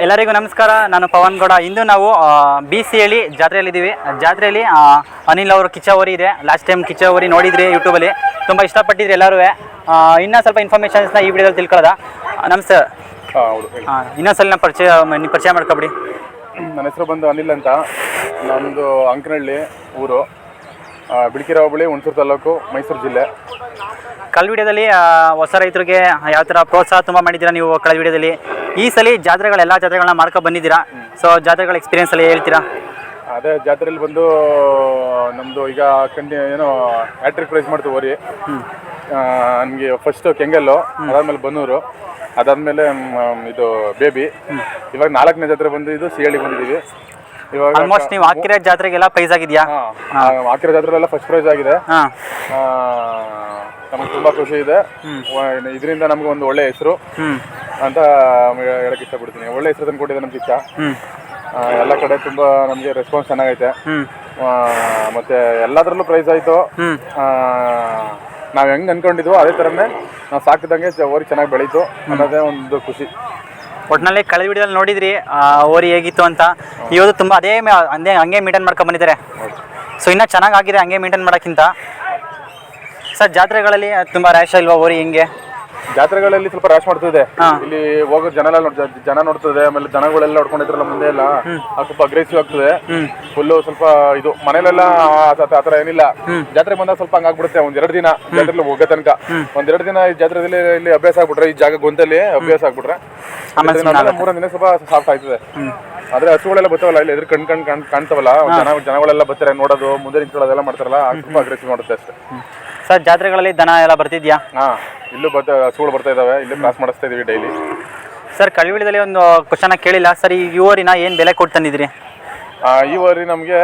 ಎಲ್ಲರಿಗೂ ನಮಸ್ಕಾರ. ನಾನು ಪವನ್ ಗೌಡ. ಇಂದು ನಾವು ಬಿ ಸಿ ಹಳ್ಳಿ ಜಾತ್ರೆಯಲ್ಲಿದ್ದೀವಿ. ಜಾತ್ರೆಯಲ್ಲಿ ಅನಿಲ್ ಅವರು ಕಿಚಾವರಿ ಇದೆ. ಲಾಸ್ಟ್ ಟೈಮ್ ಕಿಚಾವರಿ ನೋಡಿದ್ರಿ ಯೂಟ್ಯೂಬಲ್ಲಿ ತುಂಬ ಇಷ್ಟಪಟ್ಟಿದ್ರಿ ಎಲ್ಲರೂ. ಇನ್ನೂ ಸ್ವಲ್ಪ ಇನ್ಫಾರ್ಮೇಷನ್ಸ್ನ ಈ ವಿಡಿಯೋದಲ್ಲಿ ತಿಳ್ಕೊಳ್ಳೋದ? ನಮಸ್ತೆ ಹಾಂ ಇನ್ನೊಂದ್ಸಲ ನಮ್ಮ ಪರಿಚಯ ನೀವು ಪರಿಚಯ ಮಾಡ್ಕೊಬಿಡಿ. ನನ್ನ ಹೆಸರು ಬಂದು ಅನಿಲ್ ಅಂತ. ನಮ್ಮದು ಅಂಕನಹಳ್ಳಿ ಊರು. ಬಿಳಿಕೆರೆ ಹೋಬಳಿ ಹುಣಸೂರು ತಾಲೂಕು ಮೈಸೂರು ಜಿಲ್ಲೆ. ಕಳೆದ ವಿಡಿಯೋದಲ್ಲಿ ಹೊಸ ರೈತರಿಗೆ ಯಾವ ಥರ ಪ್ರೋತ್ಸಾಹ ತುಂಬ ಮಾಡಿದ್ದೀರಾ ನೀವು ಕಳೆದ ವಿಡಿಯೋದಲ್ಲಿ? ಈ ಸಲ ಜಾತ್ರೆಗಳೆಲ್ಲ ಜಾತ್ರೆಗಳನ್ನ ಮಾರ್ಕ ಬಂದಿದ್ದೀರಾ? ಸೊ ಜಾತ್ರೆಗಳ ಎಕ್ಸ್ಪೀರಿಯನ್ಸ್ ಎಲ್ಲ ಹೇಳ್ತೀರಾ? ಅದೇ ಜಾತ್ರೆಯಲ್ಲಿ ಬಂದು ನಮ್ಮದು ಈಗ ಕಂಡಿ ಏನು ಹ್ಯಾಟ್ರಿಕ್ ಪ್ರೈಸ್ ಮಾಡ್ತೀವಿ ಓರಿ ನಮಗೆ ಫಸ್ಟು ಕೆಂಗಲ್ಲು ಅದಾದಮೇಲೆ ಬನ್ನೂರು ಅದಾದಮೇಲೆ ಇದು ಬೇಬಿ. ಇವಾಗ ನಾಲ್ಕನೇ ಜಾತ್ರೆ ಬಂದು ಇದು ಸಿಹಳ್ಳಿಗೆ ಬಂದಿದ್ದೀವಿ. ಇವಾಗ ಆಲ್ಮೋಸ್ಟ್ ನೀವು ಹಾಕಿರೋ ಜಾತ್ರೆಗೆಲ್ಲ ಪ್ರೈಸ್ ಆಗಿದೆಯಾ? ಹಾಕಿರೋ ಜಾತ್ರೆಲ್ಲ ಫಸ್ಟ್ ಪ್ರೈಸ್ ಆಗಿದೆ. ನಮಗೆ ತುಂಬ ಖುಷಿ ಇದೆ. ಇದರಿಂದ ನಮ್ಗೆ ಒಂದು ಒಳ್ಳೆ ಹೆಸರು ಅಂತ ಹೇಳಕ್ ಇಷ್ಟಪಡ್ತೀನಿ. ಒಳ್ಳೆ ಹೆಸರು ತಂದು ಕೊಟ್ಟಿದೆ ನಮ್ಮ ಕಿಚ್ಚ ಹ್ಞೂ ಎಲ್ಲ ಕಡೆ ತುಂಬ ನಮಗೆ ರೆಸ್ಪಾನ್ಸ್ ಚೆನ್ನಾಗೈತೆ. ಮತ್ತೆ ಎಲ್ಲದರಲ್ಲೂ ಪ್ರೈಸ್ ಆಯಿತು. ನಾವು ಹೆಂಗೆ ಅನ್ಕೊಂಡಿದ್ವೋ ಅದೇ ಥರನೇ ನಾವು ಸಾಕಿದಂಗೆ ಓರಿ ಚೆನ್ನಾಗಿ ಬೆಳೀತು ಅನ್ನೋದೇ ಒಂದು ಖುಷಿ. ಒಟ್ಟಿನಲ್ಲಿ ಕಳೆದ ವಿಡಿಯೋದಲ್ಲಿ ನೋಡಿದ್ರಿ ಓರಿ ಹೇಗಿತ್ತು ಅಂತ. ಇವತ್ತು ತುಂಬ ಅದೇ ಹಂಗೆ ಹಂಗೆ ಮೇಂಟೈನ್ ಮಾಡ್ಕೊಂಡು ಬಂದಿದ್ದಾರೆ. ಸೊ ಇನ್ನೂ ಚೆನ್ನಾಗಿ ಆಗಿದೆ ಹಂಗೆ ಮೇಂಟೈನ್ ಮಾಡೋಕ್ಕಿಂತ. ಸರ್ ಜಾತ್ರೆಗಳಲ್ಲಿ ತುಂಬಾ ರ್ಯಾಶ್ ಇಲ್ವಾ ಹೋರಿ ಹಿಂಗೆ? ಜಾತ್ರೆಗಳಲ್ಲಿ ಸ್ವಲ್ಪ ರ್ಯಾಶ್ ಮಾಡ್ತಿದೆ. ಇಲ್ಲಿ ಹೋಗೋ ಜನ ಎಲ್ಲ ನೋಡ್- ಜ- ಜನ ನೋಡ್ತದೆ ಆಮೇಲೆ ಜನಗಳೆಲ್ಲ ನೋಡ್ಕೊಂಡಿದ್ರಲ್ಲ ಮುಂದೆ ಎಲ್ಲ ಅದು ಸ್ವಲ್ಪ ಅಗ್ರೆಸಿವ್ ಆಗ್ತದೆ. ಫುಲ್ಲು ಸ್ವಲ್ಪ ಇದು ಮನೇಲೆಲ್ಲ ಆ- ಆ ಥರ ಏನಿಲ್ಲ. ಜಾತ್ರೆ ಬಂದಾಗ ಸ್ವಲ್ಪ ಹಂಗಾಗ್ಬಿಡುತ್ತೆ ಒಂದ್ ಎರಡು ದಿನ ಜಾತ್ರೆಲಿ ಹೋಗೋ ತನಕ. ಒಂದೆರಡು ದಿನ ಈ ಜಾತ್ರೆದಲ್ಲಿ ಇಲ್ಲಿ ಅಭ್ಯಾಸ ಆಗ್ಬಿಟ್ರೆ ಈ ಜಾಗ ಗೊಂದಲ್ಲಿ ಅಭ್ಯಾಸ ಆಗ್ಬಿಟ್ರೆ. ಆಮೇಲೆ ದಿನ ಆದ್ಮೇಲೆ ಮೂರನೇ ದಿನ ಸ್ವಲ್ಪ ಸಾಫ್ಟ್ ಆಯ್ತದೆ ಆದ್ರೆ ಹಸುಗಳೆಲ್ಲ ಬರ್ತಾವಲ್ಲ ಇಲ್ಲಿ ಎದುರು ಕಣ್ ಕಣ್ ಕಾಣ್- ಕಾಣ್ತಾವಲ್ಲ ಜನ ಜನಗಳೆಲ್ಲ ಬರ್ತಾರೆ ನೋಡೋದು ಮುಂದೆ ನಿಂತ್ಕೊಳ್ಳೋದೆಲ್ಲ ಮಾಡ್ತಾರಲ್ಲ ಅದು ಅಗ್ರೆಸಿವ್ ಮಾಡುತ್ತೆ ಅಷ್ಟೇ. ಸರ್ ಜಾತ್ರೆಗಳಲ್ಲಿ ದನ ಎಲ್ಲ ಬರ್ತಿದ್ಯಾ? ಹಾ ಇಲ್ಲೂ ಬರ್ತಾ ಹಸುಗಳು ಬರ್ತಾ ಇದಾವೆ. ಇಲ್ಲೂ ಕ್ರಾಸ್ ಮಾಡಿಸ್ತಾ ಇದೀವಿ ಡೈಲಿ ಸರ್ ಕಳಿವಿಳದಲ್ಲಿ ಒಂದು ಕ್ವಶನ ಕೇಳಿಲ್ಲ. ಸರ್ ಈ ಓರಿನ ಏನು ಬೆಲೆ ಕೊಟ್ಟು ತಂದಿದ್ರಿ ಆ, ಈ ವರಿ ನಮಗೆ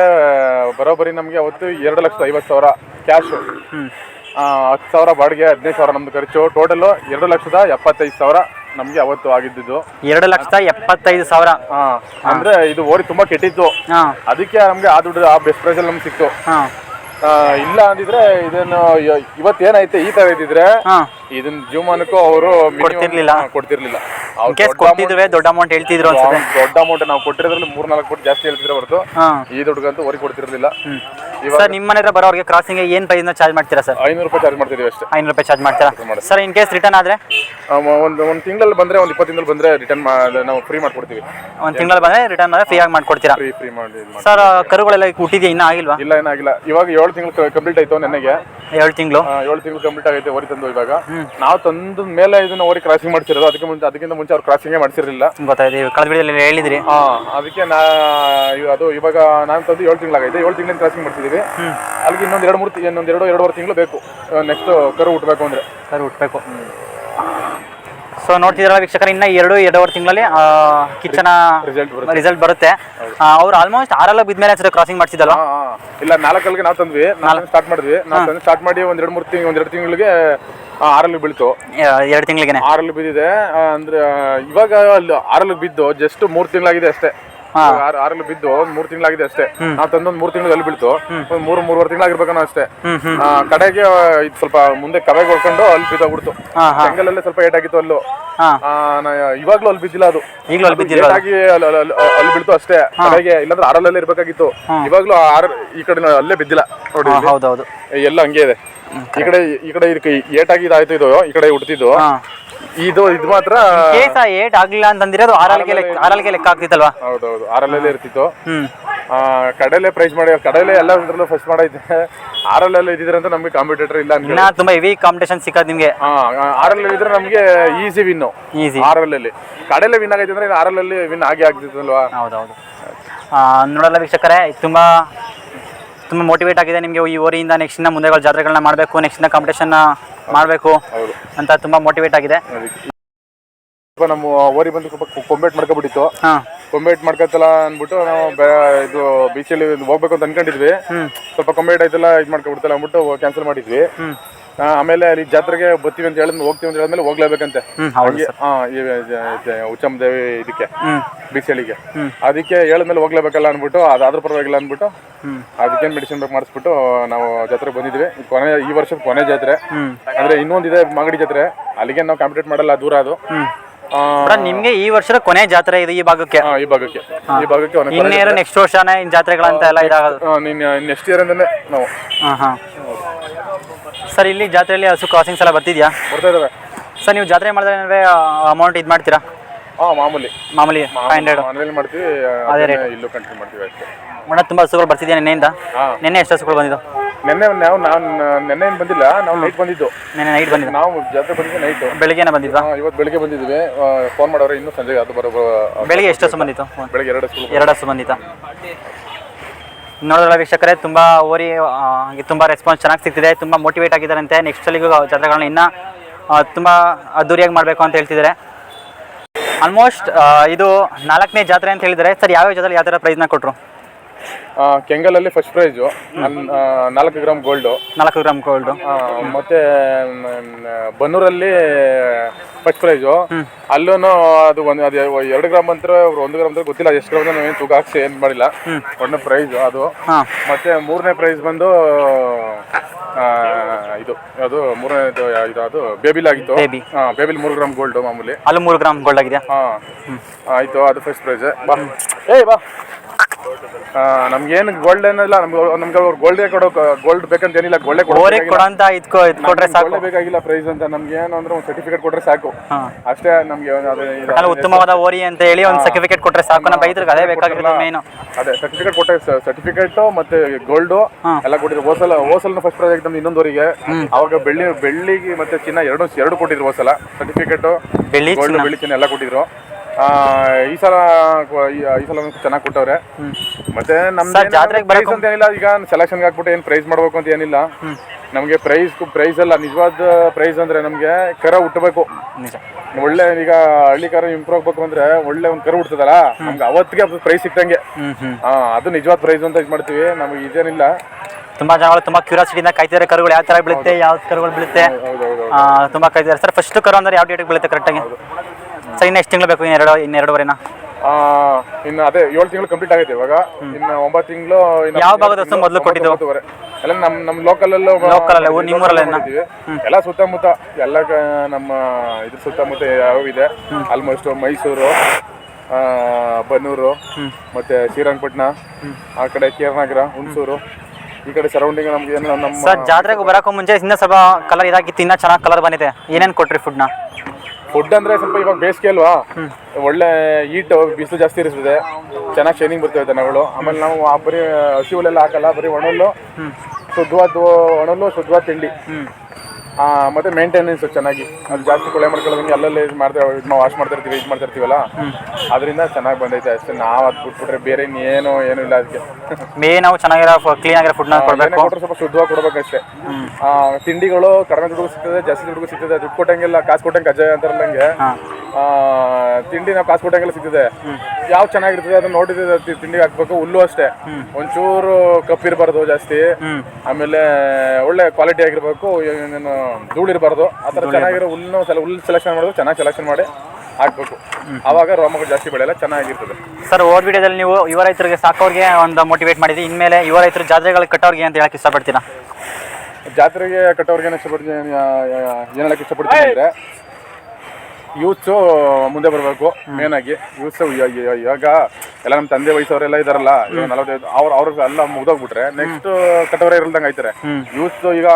ಬರೋಬ್ಬರಿ ನಮಗೆ ಅವತ್ತು ಎರಡು ಲಕ್ಷದ ಐವತ್ತು ಸಾವಿರ ಕ್ಯಾಶು ಹತ್ತು ಸಾವಿರ ಬಾಡಿಗೆ ಹದಿನೈದು ಸಾವಿರ ನಮ್ದು ಖರ್ಚು. ಟೋಟಲು ಎರಡು ಲಕ್ಷದ ಎಪ್ಪತ್ತೈದು ಸಾವಿರ ನಮಗೆ ಅವತ್ತು ಆಗಿದ್ದು ಎರಡು ಲಕ್ಷದ ಎಪ್ಪತ್ತೈದು ಸಾವಿರ. ಹಾ ಅಂದ್ರೆ ಇದು ಓರಿ ತುಂಬಾ ಕೆಟ್ಟಿತ್ತು ಹಾಂ. ಅದಕ್ಕೆ ನಮಗೆ ಆ ದುಡ್ಡು ಆ ಬೆಸ್ಟ್ ಪ್ರೈಸಲ್ಲಿ ನಮ್ಗೆ ಸಿಕ್ತು. ಹಾಂ. ಇಲ್ಲ ಅಂದಿದ್ರೆ ಇದನ್ನು ಇವತ್ ಇವತ್ತು ಏನೈತೆ ಈ ತರ ಇದ್ದಿದ್ರೆ ಇದನ್ ಇದನ್ನ ಜೀವಮಾನಕ್ಕೂ ಅವರು ಕೊಡ್ತಿರ್ಲಿಲ್ಲ. ಕೊಡ್ತಿರ್ಲಿಲ್ಲ. ಕೇಸ್ ದೊಡ್ಡ ಕೊಟ್ಟಿದ್ರೆ ದೊಡ್ಡ ಅಮೌಂಟ್ ಹೇಳ್ತಿದ್ರು ಅನ್ಸುತ್ತೆ. ದೊಡ್ಡ ಅಮೌಂಟ್ ನಾವು ಕೊಟ್ಟಿರೋದ್ರಲ್ಲಿ ಮೂರ್ ನಾಲ್ಕು ಕೋಟಿ ಜಾಸ್ತಿ ಹೇಳ್ತಿದ್ರೆ ಹೊರತು ಈ ದುಡ್ಗಂತೂ ಹೊರಗೆ ಕೊಡ್ತಿರ್ಲಿಲ್ಲ. ಸರ್ ನಿಮ್ಮ ಮನೆ ಹತ್ರ ಬರೋರಿಗೆ ಕ್ರಾಸಿಂಗ್ ಏನು ಪ್ರೈಸ್ನ ಚಾರ್ಜ್ ಮಾಡ್ತೀರಾ ಸರ್? ಐನೂರು ರೂಪಾಯಿ ಚಾರ್ಜ್ ಮಾಡ್ತೀವಿ ಅಷ್ಟೇ. ಐನೂರು ರೂಪಾಯಿ ಚಾರ್ಜ್ ಮಾಡ್ತೀರಾ? ಸರ್ ಇನ್ ಕೇಸ್ ರಿಟರ್ನ್ ಆದ್ರೆ? ಒಂದು ಒಂದು ತಿಂಗಳಲ್ಲಿ ಬಂದ್ರೆ ಒಂದು ಇಪ್ಪತ್ತು ತಿಂಗಳು ಬಂದ್ರೆ ರಿಟರ್ನ್ ನಾವು ಫ್ರೀ ಮಾಡ್ಕೊಡ್ತೀವಿ. ಒಂದು ತಿಂಗಳು ಬಂದ್ರೆ ರಿಟರ್ನ್ ಬಂದರೆ ಫ್ರೀಯಾಗಿ ಮಾಡ್ಕೊಡ್ತೀರಾ? ಫ್ರೀ ಫ್ರೀ ಮಾಡಿ ಇದ್ ಮಾಡಿ ಸರ್ ಕರುಗಳೆಲ್ಲ ಹುಟ್ಟಿದೆಯಾ ಇನ್ನೂ ಆಗಿಲ್ವಾ? ಇಲ್ಲ ಏನಾಗಿಲ್ಲ ಇವಾಗ ಏಳು ತಿಂಗಳು ಕಂಪ್ಲೀಟ್ ಆಯ್ತು ನೆನ್ನೆಗೆ. ಏಳು ತಿಂಗಳು? ಏಳು ತಿಂಗಳು ಕಂಪ್ಲೀಟ್ ಆಗೈತೆ ಓರಿ ತಂದು ಇವಾಗ. ನಾವು ತಂದ ಮೇಲೆ ಇದನ್ನ ಓರಿ ಕ್ರಾಸಿಂಗ್ ಮಾಡ್ತಿರೋದು ಅದಕ್ಕೆ ಮುಂಚೆ ಅದಕ್ಕಿಂತ ಮುಂಚೆ ಅವ್ರು ಕ್ರಾಸಿಂಗೇ ಮಾಡಿಸಿರಲಿಲ್ಲ. ಗೊತ್ತಾಯ್ತು. ಕಳೆದ ವಿಡಿಯೋದಲ್ಲಿ ಹೇಳಿದ್ರಿ. ಹಾ ಅದಕ್ಕೆ ನಾ ಇವ್- ಅದು ಇವಾಗ ನಾನು ತಂದು ಏಳು ತಿಂಗಳಾಗೈತೆ. ಏಳು ತಿಂಗಳಿಂದ ಕ್ರಾಸಿಂಗ್ ಮಾಡ್ತಿದ್ದೀವಿ ಅಲ್ಲಿಗೆ ಇನ್ನೊಂದು ಎರಡು ಮೂರು ಇನ್ನೊಂದು ಎರಡು ಎರಡೂವರೆ ತಿಂಗಳು ಬೇಕು. ನೆಕ್ಸ್ಟ್ ಕರು ಹುಟ್ಟಬೇಕು ಅಂದ್ರೆ. ಕರು ಹುಟ್ಟಬೇಕು ಸೊ ನೋಡ್ತಿದ್ರಲ್ಲ ವೀಕ್ಷಕರ ಇನ್ನ ಎರಡು ಎರಡೂವರೆ ತಿಂಗಳಲ್ಲಿ ಕಿಚನ ರಿಸಲ್ಟ್ ಬರುತ್ತೆ. ರಿಸಲ್ಟ್ ಬರುತ್ತೆ. ಅವ್ರು ಆಲ್ಮೋಸ್ಟ್ ಆರಲ್ಲ ಬಿದ್ಮೇಲೆ ಸರ್ ಕ್ರಾಸಿಂಗ್ ಮಾಡ್ತಿದ್ದಲ್ಲ ಹಾ. ಇಲ್ಲ ನಾಲ್ಕಲ್ಲಿಗೆ ನಾವು ತಂದ್ವಿ. ನಾಲ್ಕು ಸ್ಟಾರ್ಟ್ ಮಾಡಿದ್ವಿ. ನಾವು ತಂದು ಸ್ಟಾರ್ಟ್ ಮಾಡಿ ಒಂದ್ ಎರಡು ಮೂರು ತಿಂಗಳು ಒಂದ್ ಎರಡು ತಿಂಗಳಿಗೆ ಆರಲ್ಲಿ ಬೀಳ್ತು. ಎರಡು ತಿಂಗಳಿಗೆ ಆರಲ್ಲಿ ಬಿದ್ದಿದೆ. ಅಂದ್ರೆ ಇವಾಗ ಅಲ್ಲಿ ಆರಲ್ಲಿ ಬಿದ್ದು ಜಸ್ಟ್ ಮೂರು ತಿಂಗಳಾಗಿದೆ ಅಷ್ಟೇ. ಆರಲ್ಲಿ ಬಿದ್ದು ಒಂದ್ ಮೂರ್ ತಿಂಗಳಾಗಿದೆ ಅಷ್ಟೇ. ನಾವ್ ತಂದೊಂದ್ ಮೂರ್ ತಿಂಗಳು ಅಲ್ಲಿ ಬೀಳ್ತು ಒಂದ್ ಮೂರು ಮೂರುವರೆ ತಿಂಗಳಾಗಿರ್ಬೇಕನ್ನೋ ಅಷ್ಟೇ. ಆ, ಕಡೆಗೆ ಇದ್ ಸ್ವಲ್ಪ ಮುಂದೆ ಕವೆಗೆ ಹೊಡ್ಕೊಂಡು ಅಲ್ಲಿ ಬಿದ್ದ ಬಿಡ್ತು ಹಾ. ಸ್ವಲ್ಪ ಸ್ವಲ್ಪ ಏಟಾಗಿತ್ತು ಅಲ್ಲೂ. ಹಾ. ಆ, ನಾ- ಇವಾಗ್ಲೂ ಅಲ್ಲಿ ಬಿದ್ದಿಲ್ಲ ಅದು. ಈಗಲೂ ಅಲ್ಲಿ ಅದು ಬಿದ್ದಿಲ್ವಾ ಏಟಾಗಿ ಅಲ್ಲಿ- ಅಲ್ಲಿ- ಅಲ್ಲಿ- ಅಲ್ಲಿ ಬೀಳ್ತು ಅಷ್ಟೇ. ಕಡೆಗೆ ಇಲ್ಲಾಂದ್ರೆ ಆರಲ್ಲೇ ಇರ್ಬೇಕಾಗಿತ್ತು. ಇವಾಗ್ಲೂ ಆರ್ ಈ ಕಡೆ ನಾ- ಅಲ್ಲೇ ಬಿದ್ದಿಲ್ಲ. ನೋಡಿ ಹೌದೌದು. ಎಲ್ಲ ಹಂಗೆ ಇದೆ. ಈ ಕಡೆ ಈ ಕಡೆ ಇದಕ್ಕೆ ಏಟಾಗಿ ಇದಾಯ್ತು ಇದು. ಈ ಕಡೆ ಹುಟ್ಟಿದ್ದು ಇದು ಇದು ಮಾತ್ರ ಕೇಸ ಏಟ್ ಆಗ್ಲಿಲ್ಲ ಅಂತಂದ್ರೆ ಅದು ಆರಲ್ಗೆ ಲೆಕ್ಕ ಆರಲ್ಗೆ ಲೆಕ್ಕ ಆಗ್ತಿತ್ತಲ್ವಾ? ಹೌದೌದು ಆರಲ್ಲೇ ಇರ್ತಿತ್ತು. ಕಡಲೆ ಪ್ರೈಸ್ ಮಾಡಿ ಕಡಲೆ ಎಲ್ಲ ಇದ್ರಲ್ಲೂ ಫಸ್ಟ್ ಮಾಡೈತೆ ಆರಲ್ಲೆಲ್ಲ ಇದ್ದಿದ್ರೆ ಅಂತ ನಮ್ಗೆ ಕಾಂಪಿಟೇಟರ್ ಇಲ್ಲ ಇನ್ನ ತುಂಬಾ ಹೆವಿ ಕಾಂಪಿಟೇಷನ್ ಸಿಕ್ಕದ್ ನಿಮ್ಗೆ? ಆರಲ್ಲಿ ಇದ್ರೆ ನಮಗೆ ಈಸಿ ವಿನ್ ಈಸಿ ಆರಲ್ಲಿ ಕಡಲೆ ವಿನ್ ಆಗೈತೆ ಅಂದ್ರೆ ಆರಲ್ಲಿ ವಿನ್ ಆಗಿ ಆಗ್ತಿತ್ತಲ್ವಾ? ಹೌದೌದು. ನೋಡಲ್ಲ ವೀಕ್ಷಕರೇ ತುಂಬಾ ತುಂಬ ತುಂಬ ಮೋಟಿವೇಟ್ ಆಗಿದೆ ನಿಮಗೆ ಈ ಓರಿಯಿಂದ ನೆಕ್ಸ್ಟಿನ ಮುಂದೆಗಳ ಜಾತ್ರೆಗಳನ್ನ ಮಾಡಬೇಕು ನೆಕ್ಸ್ಟಿನ ಕಾಂಪಿಟೇಷನ್ನ ಮಾಡಬೇಕು ಅಂತ ತುಂಬಾ ಮೋಟಿವೇಟ್ ಆಗಿದೆ. ಸ್ವಲ್ಪ ನಮ್ಮ ಓರಿ ಬಂದು ಸ್ವಲ್ಪ ಕೊಂಬೇಟ್ ಮಾಡ್ಕೊಬಿಟ್ಟಿತ್ತು. ಕೊಂಬೆಟ್ ಮಾಡ್ಕೊತಲ್ಲ ಅಂದ್ಬಿಟ್ಟು ನಾವು ಇದು ಬೀಚಲ್ಲಿ ಹೋಗ್ಬೇಕು ಅಂತ ಅನ್ಕೊಂಡಿದ್ವಿ. ಸ್ವಲ್ಪ ಕೊಂಬೇಟ್ ಆಯ್ತಲ್ಲ ಇದು ಮಾಡ್ಕೊಬಿಡ್ತಲ್ಲ ಅಂದ್ಬಿಟ್ಟು ಕ್ಯಾನ್ಸಲ್ ಮಾಡಿದ್ವಿ. ಆಮೇಲೆ ಅಲ್ಲಿ ಜಾತ್ರೆಗೆ ಬರ್ತೀವಿ ಅಂತ ಹೇಳಿದ್ ಹೋಗ್ತೀವಿ ಅಂತ ಹೇಳಿದ್ಮೇಲೆ ಹೋಗ್ಲೇಬೇಕಂತೆ. ಹ್ಮ್, ಹೌದು ಹಂಗೆ ಹಾ ಈ ಉಚ್ಚಮ್ ದೇವಿ ಇದಕ್ಕೆ ಬಿಸಿಳಿಗೆ ಅದಕ್ಕೆ ಹೇಳಿದ್ಮೇಲೆ ಹೋಗ್ಲೇಬೇಕಲ್ಲ ಅನ್ಬಿಟ್ಟು ಅದಾದ್ರೂ ಪರವಾಗಿಲ್ಲ ಅಂದ್ಬಿಟ್ಟು ಹ್ಮ್. ಅದಕ್ಕೇನು ಮೆಡಿಸಿನ್ ಬೇಕು ಮಾಡಿಸ್ಬಿಟ್ಟು ನಾವು ಜಾತ್ರೆಗೆ ಬಂದಿದ್ವಿ. ಕೊನೆ ಈ ವರ್ಷದ ಕೊನೆ ಜಾತ್ರೆ. ಅಂದ್ರೆ ಇನ್ನೊಂದಿದೆ ಮಾಗಡಿ ಜಾತ್ರೆ. ಅಲ್ಲಿಗೆ ನಾವು ಕಾಂಪಿಟೇಟ್ ಮಾಡಲ್ಲ ದೂರ ಅದು. ನಿಮ್ಗೆ ಈ ವರ್ಷದ ಕೊನೆ ಜಾತ್ರೆ ಇದೆ ಈ ಭಾಗಕ್ಕೆ? ಈ ಭಾಗಕ್ಕೆ. ಈ ಭಾಗಕ್ಕೆ ಇನ್ನೇನು ನೆಕ್ಸ್ಟ್ ವರ್ಷನೇ ಜಾತ್ರೆಗಳಂತ ಎಲ್ಲ ಇದಾಗೋದು. ನೀನು ನೆಕ್ಸ್ಟ್ ಇಯರ್ ಅಂದ್ರೆ ನಾವು. ಸರ್ ಇಲ್ಲಿ ಜಾತ್ರೆಯಲ್ಲಿ ಹಸು ಕ್ರಾಸಿಂಗ್ಸ್ ಎಲ್ಲ ಬರ್ತಿದ್ಯಾ? ಬರ್ತಾ ಇದಾವೆ. ಸರ್ ನೀವು ಜಾತ್ರೆ ಮಾಡಿದ್ರೆ ಅಮೌಂಟ್ ಇದು ಮಾಡ್ತೀರಾ? ಹಾ ಮಾಮೂಲಿ. ಮಾಮೂಲಿ ಫೈವ್ ಹಂಡ್ರೆಡ್ ಮನೇಲಿ ಮಾಡ್ತೀವಿ ಅದೇ ಅದನ್ನೇ ಇಲ್ಲೂ ಕಂಟಿನ್ಯೂ ಮಾಡ್ತೀವಿ ಅಷ್ಟೇ. ಮೇಡಮ್ ತುಂಬ ಹಸುಗಳು ಬರ್ತಿದ್ಯಾ ನಿನ್ನೆಯಿಂದ? ಹಾ. ನಿನ್ನೆ ಎಷ್ಟು ಹಸುಗಳು ಬಂದಿದ್ದು? ನೆನ್ನೆ ನಾವು ನಾನು ನಿನ್ನೆ ಏನು ಬಂದಿಲ್ಲ ನಾವು ನೈಟ್ ಬಂದಿದ್ದು. ನಿನ್ನೆ ನೈಟ್ ಬಂದಿದ್ದು? ನಾವು ಜಾತ್ರೆ ಬಂದಿದ್ದು ನೈಟ್ ಬೆಳಿಗ್ಗೆನೇ ಬಂದಿದ್ವಾ? ಇವತ್ತು ಬೆಳಿಗ್ಗೆ ಬಂದಿದ್ವಿ. ಫೋನ್ ಮಾಡೋರು ಇನ್ನೂ ಸಂಜೆ ಅದು ಬರೋ ಬೆಳಿಗ್ಗೆ ಎಷ್ಟು ಹಸು ಬಂದಿತ್ತು? ಬೆಳಿಗ್ಗೆ ಎರಡು ಹಸು. ಎರಡು ಹಸು ಬಂದಿತ್ತಾ? ನೋಡೋದ್ರ ವೀಕ್ಷಕರೇ, ತುಂಬ ಓರಿ ತುಂಬ ರೆಸ್ಪಾನ್ಸ್ ಚೆನ್ನಾಗಿ ಸಿಗ್ತಿದೆ, ತುಂಬ ಮೋಟಿವೇಟ್ ಆಗಿದ್ದಾರಂತೆ. ನೆಕ್ಸ್ಟ್ ಸಲಿಗೂ ಜಾತ್ರೆಗಳನ್ನ ಇನ್ನೂ ತುಂಬ ಅದ್ದೂರಿಯಾಗಿ ಮಾಡಬೇಕು ಅಂತ ಹೇಳ್ತಿದ್ದಾರೆ. ಆಲ್ಮೋಸ್ಟ್ ಇದು ನಾಲ್ಕನೇ ಜಾತ್ರೆ ಅಂತ ಹೇಳಿದರೆ, ಸರ್, ಯಾವ್ಯಾವ ಜಾತ್ರೆ ಯಾವ ಥರ ಪ್ರೈಸ್ನ ಕೊಟ್ಟರು ಕೆಂಗಲಲ್ಲಿ ಫಸ್ಟ್ ಪ್ರೈಸು ನಾಲ್ಕು ಗ್ರಾಮ್ ಗೋಲ್ಡು ನಾಲ್ಕು ಗ್ರಾಮ್ ಗೋಲ್ಡು ಮತ್ತೆ ಬನ್ನೂರಲ್ಲಿ ಫಸ್ಟ್ ಪ್ರೈಸು ಅಲ್ಲೂ ಅದು ಒಂದು ಅದು ಎರಡು ಗ್ರಾಮ್ ಅಂತ ಒಂದು ಗ್ರಾಮ್ ಅಂತ ಗೊತ್ತಿಲ್ಲ ಎಷ್ಟು ಗ್ರಾಮ್ ಏನು ತೂಕ ಹಾಕ್ಸಿ ಏನು ಮಾಡಿಲ್ಲ. ಒಂದು ಪ್ರೈಸು ಅದು. ಮತ್ತೆ ಮೂರನೇ ಪ್ರೈಸ್ ಬಂದು ಇದು ಅದು ಮೂರನೇ ಇದು ಅದು ಬೇಬಿಲ್ ಆಗಿತ್ತು. ಬೇಬಿಲ್ ಮೂರು ಗ್ರಾಮ್ ಗೋಲ್ಡ್ ಮಾಮೂಲಿ. ಅಲ್ಲಿ ಮೂರು ಗ್ರಾಮ್ ಗೋಲ್ಡ್ ಆಗಿದೆ ಹಾಂ. ಆಯಿತು ಅದು ಫಸ್ಟ್ ಪ್ರೈಸ್ ಬಾ. ಏಯ್ ಬಾ. ನಮ್ಗೇನು ಗೋಲ್ಡ್ ಏನಿಲ್ಲ ನಮ್ಗೆ ನಮ್ಗೆ ಅವ್ರು ಗೋಲ್ಡ್ ಕೊಡೋ ಗೋಲ್ಡ್ ಬೇಕಂತ ಏನಿಲ್ಲ ಗೋಲ್ಡೇ ಕೊಡೋ ಗೋರಿಗೆ ಇದ್ಕೊ ಇದು ಕೊಟ್ರೆ ಸಾಕು. ಬೇಕಾಗಿಲ್ಲ ಪ್ರೈಸ್ ಅಂತ ನಮ್ಗೆ ಏನು ಅಂದ್ರೆ ಒಂದು ಸರ್ಟಿಫಿಕೇಟ್ ಕೊಟ್ರೆ ಸಾಕು. ಅಷ್ಟೇ ನಮ್ಗೆ ಅದು ಇದು- ಅಲ್ಲಿ ಉತ್ತಮವಾದ ಓರಿ ಅಂತ ಹೇಳಿ ಒಂದು ಸರ್ಟಿಫಿಕೇಟ್ ಕೊಟ್ರೆ ಸಾಕು. ನಮ್ಮ ರೈತರಿಗೆ ಅದೇ ಬೇಕಾಗಿರೋದು ಮೇನ್ ಅದೇ ಸರ್ಟಿಫಿಕೇಟ್ ಕೊಟ್ಟೆ ಸರ್ಟಿಫಿಕೇಟ್ ಮತ್ತೆ ಗೋಲ್ಡ್. ಎಲ್ಲ ಕೊಟ್ಟಿದ್ರು. ಹೋಸಲ ಹೋಸಲ್ನ ಫಸ್ಟ್ ಪ್ರಾಜೆಕ್ಟ್ ನಮ್ದು ಇನ್ನೊಂದವರಿಗೆ. ಅವಾಗ ಬೆಳ್ಳಿ ಬೆಳ್ಳಿಗೆ ಮತ್ತೆ ಚಿನ್ನ ಎರಡು ಎರಡು ಕೊಟ್ಟಿದ್ರು ಹೋಸಲ. ಸರ್ಟಿಫಿಕೇಟ್ ಬೆಳ್ಳಿ ಗೋಲ್ಡ್ ಚಿನ್ನ. ಬೆಳ್ಳಿ ಚಿನ್ನ ಎಲ್ಲ ಕೊಟ್ಟಿದ್ರು. ಈ ಸಲ ಈ ಸಲ ಚೆನ್ನಾಗಿ ಕೊಟ್ಟವ್ರೆ. ಮತ್ತೆ ನಮ್ಮ ಜಾತ್ರೆಗೆ ಪ್ರೈಸ್ ಅಂತ ಏನಿಲ್ಲ ಈಗ ಸೆಲೆಕ್ಷನ್ಗೆ ಹಾಕ್ಬಿಟ್ಟು ಏನು ಪ್ರೈಸ್ ಮಾಡ್ಬೇಕು ಅಂತ ಏನಿಲ್ಲ. ನಮಗೆ ಪ್ರೈಸ್ ಪ್ರೈಸ್ ಅಲ್ಲ ನಿಜವಾದ ಪ್ರೈಸ್ ಅಂದ್ರೆ ನಮಗೆ ಕರ ಹುಟ್ಟಬೇಕು ಒಳ್ಳೆ ಈಗ ಹಳ್ಳಿ ಕರ ಇಂಪ್ರೂವ್ ಆಗ್ಬೇಕು ಅಂದ್ರೆ ಒಳ್ಳೆ ಒಂದು ಕರ ಹುಡ್ತದಲ್ಲ ನಮ್ಗೆ ಅವತ್ತಿಗೆ ಪ್ರೈಸ್ ಸಿಕ್ತಂಗೆ ಹ್ಞೂ ಹಾ ಅದು ನಿಜವಾದ ಪ್ರೈಸ್ ಅಂತ ಇದು ಮಾಡ್ತೀವಿ ನಮಗೆ ಇದೇನಿಲ್ಲ. ತುಂಬಾ ಜನಗಳು ತುಂಬಾ ಕ್ಯೂರಿಯಾಸಿಟಿಯಿಂದ ಕಾಯ್ತಿದ್ದಾರೆ ಕರುಗಳು ಯಾವ ತರ ಬೀಳುತ್ತೆ ಯಾವ ಕರುಗಳು ಬೀಳುತ್ತೆ. ತುಂಬಾ ಕಾಯ್ತಿದ್ದಾರೆ ಸರ್ ಫಸ್ಟ್ ಕರು ಅಂದ್ರೆ ಯಾವ ಡೇಟಿಗೆ ಬೀಳುತ್ತೆ ಕರೆಕ್ಟಾಗಿ ಸರ್ ಇನ್ನು ಎಷ್ಟು ತಿಂಗಳು ಬೇಕು? ಇನ್ನೆರಡು ಇನ್ನೆರಡುವರೆನಾ? ಆ, ಇನ್ನು ಅದೇ ಏಳು ತಿಂಗಳು ಕಂಪ್ಲೀಟ್ ಆಗೈತೆ ಇವಾಗ. ಇನ್ನು ಒಂಬತ್ತು ತಿಂಗಳು ಯಾವ ಭಾಗದ ಮೊದಲು ಮೊದ್ಲು ಕೊಟ್ಟಿದ್ದು? ಎಲ್ಲ ನಮ್ಮ ನಮ್ಮ ಲೋಕಲಲ್ಲೂ ಲೋಕಲಲ್ಲೇ ಊರ್ ನಿಮ್ಮೂರಲ್ಲೇ ಎಲ್ಲ ಸುತ್ತಮುತ್ತ ಎಲ್ಲ ನಮ್ಮ ಇದ್ರ ಸುತ್ತಮುತ್ತ ಯಾವಿದೆ ಆಲ್ಮೋಸ್ಟ್ ಮೈಸೂರು ಆ, ಬನ್ನೂರು ಮತ್ತೆ ಶ್ರೀರಂಗಪಟ್ಟಣ ಆ ಕಡೆ ಕೇರನಗರ ಹುಣಸೂರು. ಈ ಕಡೆ ಸರೌಂಡಿಂಗ್ ನಮ್ಗೆ ಏನು ನಮ್ಮ ಸರ್ ಜಾತ್ರೆಗೆ ಬರೋಕ್ಕೂ ಮುಂಚೆ ಇನ್ನೂ ಸ್ವಲ್ಪ ಕಲರ್ ಇದಾಗಿತ್ತು ಇನ್ನೂ ಚೆನ್ನಾಗಿ ಕಲರ್ ಬಂದಿದೆ. ಏನೇನು ಕೊಟ್ರಿ ಫುಡ್ನ ಫುಡ್ ಅಂದ್ರೆ ಸ್ವಲ್ಪ ಇವಾಗ ಬೇಸಿಗೆ ಅಲ್ವಾ? ಒಳ್ಳೆ ಈಟ್ ಬಿಸಿಲು ಜಾಸ್ತಿ ಇರಿಸ್ತದೆ ಚೆನ್ನಾಗಿ ಶೈನಿಂಗ್ ಬರ್ತವೆ ದನಗಳು ಆಮೇಲೆ ನಾವು ಆ ಬರೀ ಹಸಿ ಹುಲ್ಲೆಲ್ಲ ಹಾಕಲ್ಲ ಬರೀ ಒಣಲ್ಲು ಶುದ್ಧವಾದ ಒಣಲ್ಲು ಶುದ್ಧವಾದ ತಿಂಡಿ. ಮತ್ತೆ ಮೇಂಟೆನೆನ್ಸ್ ಚೆನ್ನಾಗಿ. ಅದು ಜಾಸ್ತಿ ಕೊಳೆ ಮಾಡ್ಕೊಳ್ಳೋದಂಗೆ ಅಲ್ಲಲ್ಲೇ ಇದು ಮಾಡ್ತಾ ನಾವು ವಾಶ್ ಮಾಡ್ತಾ ಇರ್ತೀವಿ ಇದು ಮಾಡ್ತಾ ಇರ್ತೀವಲ್ಲ ಅದರಿಂದ ಚೆನ್ನಾಗಿ ಬಂದೈತೆ ಅಷ್ಟೇ. ನಾವು ಅದು ಬಿಟ್ಬಿಟ್ರೆ ಬೇರೆ ಇನ್ನೇನು ಏನೂ ಇಲ್ಲ ಅದಕ್ಕೆ ಮೇ ನಾವು ಚೆನ್ನಾಗಿರೋ ಕ್ಲೀನ್ ಆಗಿರೋ ಫುಡ್ನ ಕೊಡಬೇಕು. ಕೊಟ್ಟರೆ ಸ್ವಲ್ಪ ಶುದ್ಧವಾಗಿ ಕೊಡ್ಬೇಕಷ್ಟೇ ತಿಂಡಿಗಳು ಕಡಿಮೆ ದುಡ್ಡು ಸಿಗ್ತದೆ ಜಾಸ್ತಿ ದುಡ್ಡು ಸಿಗ್ತದೆ ದುಡ್ಡು ಕೊಟ್ಟಂಗೆಲ್ಲ ಕಾಸು ಕೊಟ್ಟಂಗೆ ಕಜ್ಜಾಯ ಅಂತಾರಲ್ಲಂಗೆ ಆ, ತಿಂಡಿ ನಾವು ಕಾಸು ಕೊಟ್ಟಂಗೆಲ್ಲ ಸಿಗ್ತದೆ. ಯಾವ ಚೆನ್ನಾಗಿರ್ತದೆ ಅದನ್ನ ನೋಡಿದ್ರೆ ತಿಂಡಿ ತಿಂಡಿಗೆ ಹಾಕ್ಬೇಕು. ಹುಲ್ಲು ಅಷ್ಟೇ. ಒಂಚೂರು ಕಪ್ ಇರಬಾರ್ದು ಜಾಸ್ತಿ. ಆಮೇಲೆ ಒಳ್ಳೆ ಕ್ವಾಲಿಟಿ ಆಗಿರ್ಬೇಕು. ಏನೇನು ಧೂಳಿರ್ಬಾರ್ದು ಆ ಥರ ಚೆನ್ನಾಗಿರೋ ಹುಲ್ಲು ಸಲ ಹುಲ್ಲು ಸೆಲೆಕ್ಷನ್ ಮಾಡೋದು ಚೆನ್ನಾಗಿ ಸೆಲೆಕ್ಷನ್ ಮಾಡಿ ಹಾಕ್ಬೇಕು. ಆವಾಗ ರೋಮಗಳು ಜಾಸ್ತಿ ಬೆಳೆಯಲ್ಲ ಚೆನ್ನಾಗಿರ್ತದೆ. ಸರ್ ಓದ್ ವಿಡಿಯೋದಲ್ಲಿ ನೀವು ಯುವ ರೈತರಿಗೆ ಸಾಕೋರಿಗೆ ಒಂದು ಮೋಟಿವೇಟ್ ಮಾಡಿದ್ರಿ. ಇನ್ಮೇಲೆ ಯುವ ರೈತರು ಜಾತ್ರೆಗಳಿಗೆ ಕಟ್ಟೋರಿಗೆ ಅಂತ ಹೇಳಕ್ಕೆ ಇಷ್ಟಪಡ್ತೀರಾ? ಜಾತ್ರೆಗೆ ಕಟ್ಟೋರಿಗೆ ಏನು ಇಷ್ಟಪಡ್ತೀನಿ ಏನು ಹೇಳಕ್ಕೆ ಇಷ್ಟಪಡ್ತೀನಿ ಅಂದರೆ ಯೂತ್ಸು ಮುಂದೆ ಬರಬೇಕು ಮೇನ್ ಆಗಿ ಯೂತ್ಸು ಇವಾಗ ಎಲ್ಲ ನಮ್ಮ ತಂದೆ ವಯಸ್ಸವರೆಲ್ಲ ಇದಾರಲ್ಲ ಇವಾಗ ನಲವತ್ತೈದು ಅವ್ರು ಅವ್ರಿಗೆ ಎಲ್ಲ ಮುಗ್ದೋಗ್ಬಿಟ್ರೆ ನೆಕ್ಸ್ಟ್ ಕಟ್ಟೋರೆ ಇರಲ್ದಂಗೆ ಆಯ್ತಾರೆ. ಯೂತ್ಸ್ ಈಗ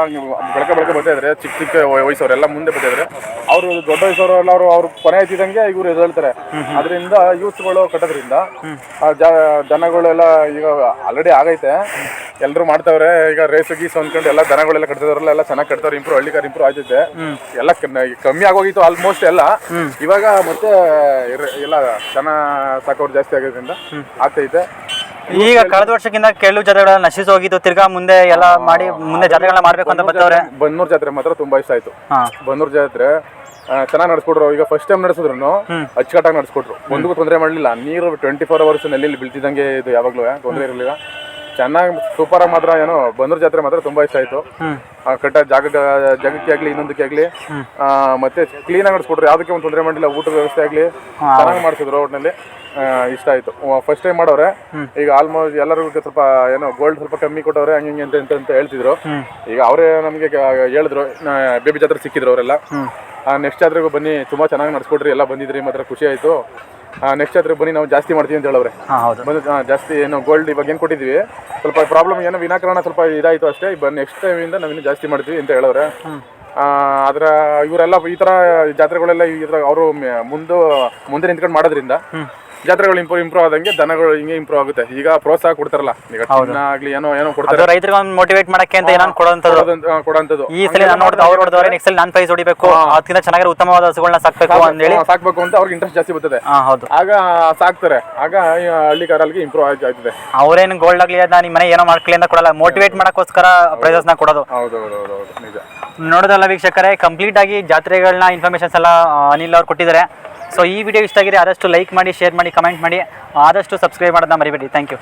ಬೆಳಕೆ ಬೆಳಕೆ ಬರ್ತಾ ಇದ್ರೆ ಚಿಕ್ಕ ಚಿಕ್ಕ ವಯ- ವಯಸ್ಸವರೆಲ್ಲ ಮುಂದೆ ಬರ್ತಾ ಇದ್ರೆ ಅವರು ದೊಡ್ಡ ವಯಸ್ಸವರೆಲ್ಲ ಅವರು ಅವ್ರು ಕೊನೆ ಇದ್ದಂಗೆ ಇವ್ರು ಎದ್ದೇಳ್ತಾರೆ. ಅದರಿಂದ ಯೂತ್ಸ್ಗಳು ಕಟ್ಟೋದ್ರಿಂದ ಆ ಜ- ದನಗಳೆಲ್ಲ ಈಗ ಆಲ್ರೆಡಿ ಆಗೈತೆ. ಎಲ್ಲರೂ ಮಾಡ್ತಾವ್ರೆ ಈಗ ರೇಸ್ ಗೀಸ್ ಅಂದ್ಕೊಂಡು ಎಲ್ಲ ದನಗಳೆಲ್ಲ ಕಟ್ತಿದಾರಲ್ಲ ಎಲ್ಲ ಚೆನ್ನಾಗಿ ಕಟ್ತಾರೆ ಇಂಪ್ರೂವ್ ಹಳ್ಳಿಕಾರ ಇಂಪ್ರೂವ್ ಆಯ್ತೈತೆ ಎಲ್ಲ ಕಮ್ಮಿ ಆಗೋಗಿತ್ತು ಆಲ್ಮೋಸ್ಟ್ ಎಲ್ಲ. ಇವಾಗ ಮತ್ತೆ ಇರ- ಎಲ್ಲ ದನ ಸಾಕೋರು ಜಾಸ್ತಿ ಆಗೋದ್ರಿಂದ ಆಗ್ತೈತೆ ಈಗ ಕಳೆದ ವರ್ಷಕ್ಕಿಂತ ಕೆಲವು ಜಾತ್ರೆಗಳ ನಶಿಸಿ ಹೋಗಿದ್ದು ತಿರ್ಗಾ ಮುಂದೆ ಎಲ್ಲ ಮಾಡಿ ಮುಂದೆ ಜಾತ್ರೆಗಳನ್ನ ಮಾಡ್ಬೇಕು ಅಂತ ಬರ್ತಾವ್ರೆ ಬನ್ನೂರ್ ಜಾತ್ರೆ ಮಾತ್ರ ತುಂಬಾ ಇಷ್ಟ ಆಯ್ತು. ಹಾ. ಬನ್ನೂರು ಜಾತ್ರೆ ಚೆನ್ನಾಗಿ ನಡೆಸ್ಕೊಟ್ರು. ಈಗ ಫಸ್ಟ್ ಟೈಮ್ ನಡೆಸಿದ್ರು ಅಚ್ಚುಕಟ್ಟಾಗಿ ನಡೆಸ್ಕೊಟ್ರು. ಒಂದಕ್ಕೂ ತೊಂದರೆ ಮಾಡಲಿಲ್ಲ. ನೀರು ಟ್ವೆಂಟಿ ಫೋರ್ ಅವರ್ಸ್ ನೆಲ್ಲಿ ಬೀಳ್ತಿದ್ದಂಗೆ ಇದು ಯಾವಾಗಲೂ ತೊಂದರೆ ಇರಲಿಲ್ಲ. ಚೆನ್ನಾಗಿ ಸೂಪರ್ ಆಗಿ ಮಾತ್ರ ಏನೋ ಬಂದ್ರ ಜಾತ್ರೆ ಮಾತ್ರ ತುಂಬಾ ಇಷ್ಟ ಆಯ್ತು. ಕಟ್ಟ ಜಾಗ ಜಾಗಕ್ಕೆ ಆಗ್ಲಿ ಇನ್ನೊಂದಕ್ಕೆ ಆಗ್ಲಿ ಮತ್ತೆ ಕ್ಲೀನಾಗಿ ನಡೆಸ್ಕೊಟ್ರು. ಯಾವ್ದಕ್ಕೆ ಒಂದು ತೊಂದರೆ ಮಾಡಿಲ್ಲ ಊಟದ ವ್ಯವಸ್ಥೆ ಆಗ್ಲಿ ಚೆನ್ನಾಗಿ ಮಾಡಿಸಿದ್ರು ಒಟ್ಟಿನಲ್ಲಿ ಇಷ್ಟ ಆಯ್ತು. ಫಸ್ಟ್ ಟೈಮ್ ಮಾಡೋರೆ. ಈಗ ಆಲ್ಮೋಸ್ಟ್ ಎಲ್ಲರಿಗೂ ಸ್ವಲ್ಪ ಏನೋ ಗೋಲ್ಡ್ ಸ್ವಲ್ಪ ಕಮ್ಮಿ ಕೊಟ್ಟವ್ರೆ ಹಂಗೆ ಹಿಂಗೆ ಅಂತ ಅಂತ ಅಂತ ಹೇಳ್ತಿದ್ರು. ಈಗ ಅವರೇ ನಮಗೆ ಹೇಳಿದ್ರು ಬೇಬಿ ಜಾತ್ರೆ ಸಿಕ್ಕಿದ್ರು ಅವರೆಲ್ಲ. ನೆಕ್ಸ್ಟ್ ಜಾತ್ರೆಗೂ ಬನ್ನಿ. ತುಂಬ ಚೆನ್ನಾಗಿ ನಡೆಸ್ಕೊಟ್ರಿ ಎಲ್ಲ ಬಂದಿದ್ರಿ ಮಾತ್ರ ಖುಷಿ ಆಯಿತು. ನೆಕ್ಸ್ಟ್ ಜಾತ್ರೆಗೆ ಬನ್ನಿ ನಾವು ಜಾಸ್ತಿ ಮಾಡ್ತೀವಿ ಅಂತ ಹೇಳವ್ರೆ. ಹೌದು. ಬಂದು ಆ, ಜಾಸ್ತಿ ಏನು ಗೋಲ್ಡ್ ಇವಾಗ ಏನು ಕೊಟ್ಟಿದ್ವಿ ಸ್ವಲ್ಪ ಪ್ರಾಬ್ಲಮ್ ಏನೋ ವಿನಾಕಾರಣ ಸ್ವಲ್ಪ ಇದಾಯಿತು ಅಷ್ಟೇ. ಬನ್ನಿ ನೆಕ್ಸ್ಟ್ ಟೈಮಿಂದ ನಾವಿನ್ನೂ ಜಾಸ್ತಿ ಮಾಡ್ತೀವಿ ಅಂತ ಹೇಳವ್ರೆ. ಅದರ ಇವರೆಲ್ಲ ಈ ತರ ಜಾತ್ರೆಗಳೆಲ್ಲ ಈ ಥರ ಅವರು ಮುಂದೆ ಮುಂದೆ ನಿಂತ್ಕೊಂಡು ಮಾಡೋದ್ರಿಂದ ಜಾತ್ರೆಗಳು ಇಂಪ್ರೂವ್ ಇಂಪ್ರೂವ್ ಆದಂಗೆ ದನಗಳು ಹಿಂಗೆ ಇಂಪ್ರೂವ್ ಆಗುತ್ತೆ. ಈಗ ಪ್ರೋತ್ಸಾಹ ಕೊಡ್ತಾರಲ್ಲ ಈಗ ಆಗ್ಲಿ ಏನೋ ಏನೋ ಕೊಡ್ತಾರೆ. ರೈತರಿಗೆ ಒಂದು ಮೋಟಿವೇಟ್ ಮಾಡಕ್ಕೆ ಅಂತ ಏನೋ ಕೊಡೋಂಥದ್ದು. ಕೊಡೋಂಥದ್ದು. ಈ ಸಲ ನಾನು ನೋಡಿದ ಅವ್ರು ಹೊಡೆದವ್ರೆ ನೆಕ್ಸ್ಟ್ ಸಲ ನಾನು ಪ್ರೈಸ್ ಹೊಡಿಬೇಕು. ಅದಕ್ಕಿಂತ ಚೆನ್ನಾಗಿ ಉತ್ತಮವಾದ ಹಸುಗಳನ್ನ ಸಾಕ್ಬೇಕು ಅಂತ ಹೇಳಿ ಸಾಕ್ಬೇಕು ಅಂತ ಅವ್ರಿಗೆ ಇಂಟ್ರೆಸ್ಟ್ ಜಾಸ್ತಿ ಬರ್ತದೆ. ಹೌದು. ಆಗ ಸಾಕ್ತಾರೆ. ಆಗ ಹಳ್ಳಿ ಹಳ್ಳಿಕಾರಲ್ಲಿ ಇಂಪ್ರೂವ್ ಆಗ್ತದೆ ಅವರೇನು ಗೋಲ್ಡ್ ಆಗಲಿ ಅದನ್ನ ನಿಮ್ಮ ಮನೆ ಏನೋ ಮಾಡ್ಕಲಿ ಅಂತ ಕೊಡಲ್ಲ. ಮೋಟಿವೇಟ್ ಮಾಡೋಕ್ಕೋಸ್ಕರ ನ ಕೊಡೋದು. ಹೌದು ಹೌದು ಹೌದು ಹೌದು ನಿಜ. ನೋಡೋದಲ್ಲ ವೀಕ್ಷಕರೇ ಕಂಪ್ಲೀಟ್ ಆಗಿ ಜಾತ್ರೆಗಳನ್ನ ಇನ್ಫಾರ್ಮೇಶನ್ಸ್ ಎಲ್ಲ ಅನಿಲ್ ಅವ್ರು ಕೊಟ್ಟಿದ್ದಾರೆ. ಸೊ ಈ ವಿಡಿಯೋ ಇಷ್ಟ ಆಗಿದೆ ಆದಷ್ಟು ಲೈಕ್ ಮಾಡಿ ಶೇರ್ ಮಾಡಿ ಕಮೆಂಟ್ ಮಾಡಿ. ಆದಷ್ಟು ಸಬ್ಸ್ಕ್ರೈಬ್ ಮಾಡೋದನ್ನ ಮರಿಬೇಡಿ. Thank you